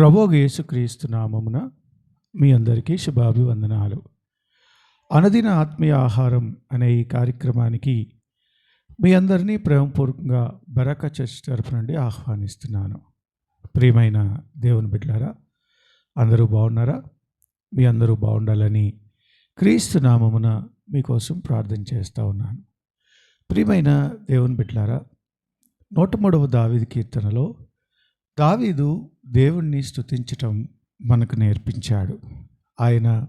ప్రభోగ యేసుక్రీస్తు నామమున మీ అందరికీ శుభాభివందనాలు. అనదిన ఆత్మీయ ఆహారం అనే ఈ కార్యక్రమానికి మీ అందరినీ ప్రేమపూర్వకంగా బరక చర్చ్ తరఫు నుండి ఆహ్వానిస్తున్నాను. ప్రియమైన దేవుని బిడ్డారా అందరూ బాగున్నారా? మీ అందరూ బాగుండాలని క్రీస్తు నామమున మీకోసం ప్రార్థన చేస్తూ ఉన్నాను. ప్రియమైన దేవుని బిడ్డారా నూట మూడవ దావిది కీర్తనలో దావీదు దేవుణ్ణి స్థుతించటం మనకు నేర్పించాడు. ఆయన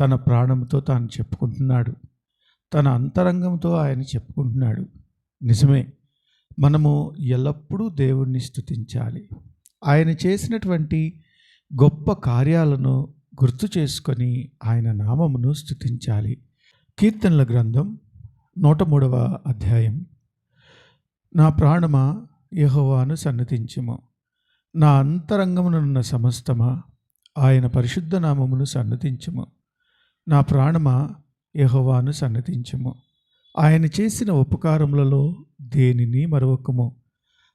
తన ప్రాణంతో తాను చెప్పుకుంటున్నాడు. తన అంతరంగంతో ఆయన చెప్పుకుంటున్నాడు. నిజమే మనము ఎల్లప్పుడూ దేవుణ్ణి స్థుతించాలి ఆయన చేసినటువంటి గొప్ప కార్యాలను గుర్తు చేసుకొని ఆయన నామమును స్థుతించాలి కీర్తనల గ్రంథం నూట మూడవ అధ్యాయం. నా ప్రాణమా యహోవాను సన్నతించుము. నా అంతరంగమునున్న సమస్తమా ఆయన పరిశుద్ధ నామమును సన్నతించము. నా ప్రాణమా యహోవాను సన్నతించము. ఆయన చేసిన ఉపకారములలో దేనిని మరొకము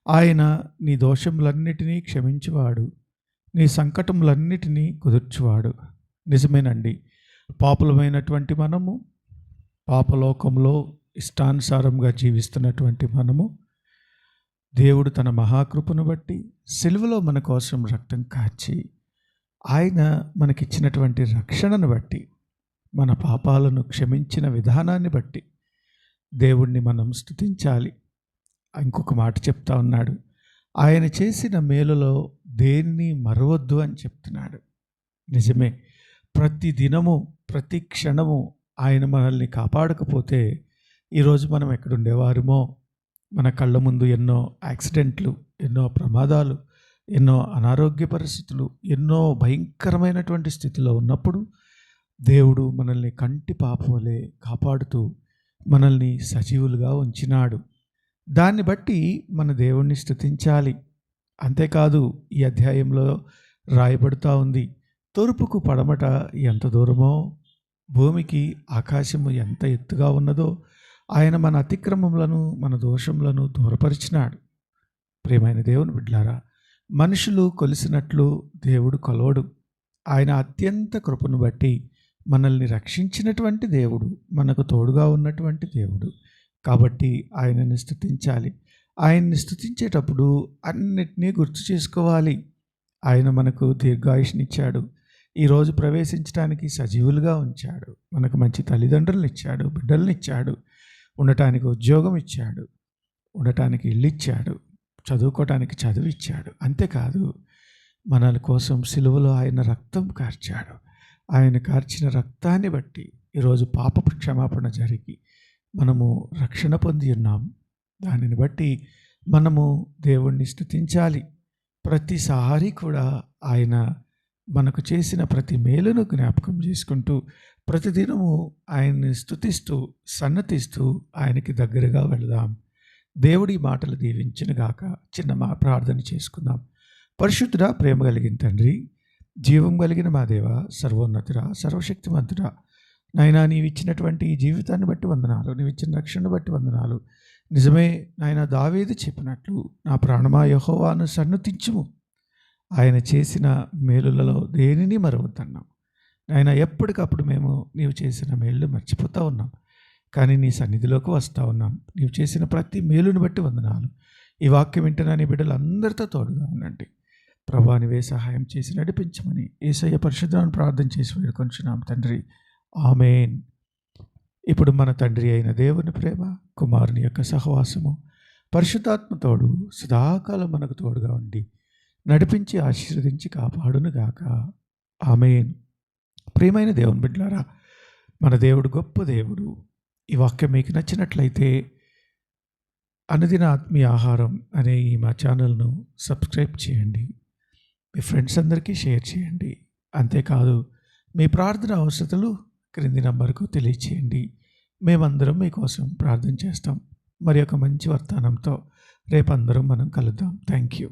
ఆయన నీ దోషములన్నిటినీ క్షమించువాడు. నీ సంకటములన్నిటినీ కుదుర్చువాడు. నిజమేనండి. పాపులమైనటువంటి మనము పాపలోకంలో ఇష్టానుసారంగా జీవిస్తున్నటువంటి మనము దేవుడు తన మహాకృపను బట్టి సిలువలో మన కోసం రక్తం కాచి ఆయన మనకిచ్చినటువంటి రక్షణను బట్టి మన పాపాలను క్షమించిన విధానాన్ని బట్టి దేవుణ్ణి మనం స్తుతించాలి. ఇంకొక మాట చెప్తా ఉన్నాడు. ఆయన చేసిన మేలులో దేన్ని మరవద్దు అని చెప్తున్నాడు. నిజమే ప్రతి దినము ప్రతి క్షణము ఆయన మనల్ని కాపాడకపోతే ఈరోజు మనం ఎక్కడుండేవారుమో? మన కళ్ళ ముందు ఎన్నో యాక్సిడెంట్లు ఎన్నో ప్రమాదాలు ఎన్నో అనారోగ్య పరిస్థితులు ఎన్నో భయంకరమైనటువంటి స్థితిలో ఉన్నప్పుడు దేవుడు మనల్ని కంటి పాపవలే కాపాడుతూ మనల్ని సజీవులుగా ఉంచినాడు. దాన్ని బట్టి మన దేవుణ్ణి స్థుతించాలి అంతేకాదు ఈ అధ్యాయంలో రాయబడుతూ ఉంది తూర్పుకు పడమట ఎంత దూరమో భూమికి ఆకాశము ఎంత ఎత్తుగా ఉన్నదో ఆయన మన అతిక్రమములను మన దోషములను దూరపరిచినాడు. ప్రేమైన దేవుని బిడ్లారా మనుషులు కొలిసినట్లు దేవుడు కొలవడు. ఆయన అత్యంత కృపను బట్టి మనల్ని రక్షించినటువంటి దేవుడు మనకు తోడుగా ఉన్నటువంటి దేవుడు. కాబట్టి ఆయనని స్థుతించాలి ఆయన్ని స్థుతించేటప్పుడు అన్నిటినీ గుర్తు చేసుకోవాలి. ఆయన మనకు దీర్ఘాయుష్నిచ్చాడు. ఈరోజు ప్రవేశించడానికి సజీవులుగా ఉంచాడు. మనకు మంచి తల్లిదండ్రులను ఇచ్చాడు బిడ్డలను ఇచ్చాడు ఉండటానికి ఉద్యోగం ఇచ్చాడు. ఉండటానికి ఇల్లు ఇచ్చాడు. చదువుకోవటానికి చదువు ఇచ్చాడు. అంతేకాదు మనల కోసం సిలువలో ఆయన రక్తం కార్చాడు. ఆయన కార్చిన రక్తాన్ని బట్టి ఈరోజు పాప క్షమాపణ జరిగి మనము రక్షణ పొంది ఉన్నాం. దానిని బట్టి మనము దేవుణ్ణి స్థుతించాలి ప్రతిసారి కూడా ఆయన మనకు చేసిన ప్రతి మేలును జ్ఞాపకం చేసుకుంటూ ప్రతిదినము ఆయన్ని స్థుతిస్తూ సన్నతిస్తూ ఆయనకి దగ్గరగా వెళదాం. దేవుడి మాటలు దీవించిన గాక చిన్న మా ప్రార్థన చేసుకుందాం. పరిశుద్ధుడా ప్రేమ కలిగిన తండ్రి జీవం కలిగిన మా దేవ సర్వోన్నతుడ సర్వశక్తిమంతుడా నాయనా నీవు ఇచ్చినటువంటి ఈ జీవితాన్ని బట్టి వందనాలు నీవు ఇచ్చిన రక్షణను బట్టి వందనాలు. నిజమే నాయన దావేది చెప్పినట్లు నా ప్రాణమా యహోవాను సన్నతించుము. ఆయన చేసిన మేలులలో దేనిని మరవద్దన్నాం? ఆయన ఎప్పటికప్పుడు మేము నీవు చేసిన మేలు మర్చిపోతూ ఉన్నాం. కానీ నీ సన్నిధిలోకి వస్తూ ఉన్నాం. నీవు చేసిన ప్రతి మేలుని బట్టి వందనాలు. ఈ వాక్యం వింటున్న నీ బిడ్డలు అందరితో తోడుగా ఉండండి. ప్రభా నీవే సహాయం చేసి నడిపించమని ఏసయ్య పరిశుద్ధాన్ని ప్రార్థన చేసి వేడుకొంచున్నాం తండ్రి. ఆమెన్. ఇప్పుడు మన తండ్రి అయిన దేవుని ప్రేమ కుమారుని యొక్క సహవాసము పరిశుద్ధాత్మ తోడు సదాకాలం మనకు తోడుగా ఉండి నడిపించి ఆశీర్వదించి కాపాడును గాక ఆమెన్. ప్రియమైన దేవుని బిడ్డలారా మన దేవుడు గొప్ప దేవుడు. ఈ వాక్యం మీకు నచ్చినట్లయితే అనుదిన ఆత్మీయ ఆహారం అనే ఈ మా ఛానల్ను సబ్స్క్రైబ్ చేయండి. మీ ఫ్రెండ్స్ అందరికీ షేర్ చేయండి. అంతేకాదు మీ ప్రార్థన అవసరతలు క్రింది నంబర్కు తెలియచేయండి. మేమందరం మీకోసం ప్రార్థన చేస్తాం. మరి ఒక మంచి వర్తానంతో రేపందరం మనం కలుద్దాం. Thank you.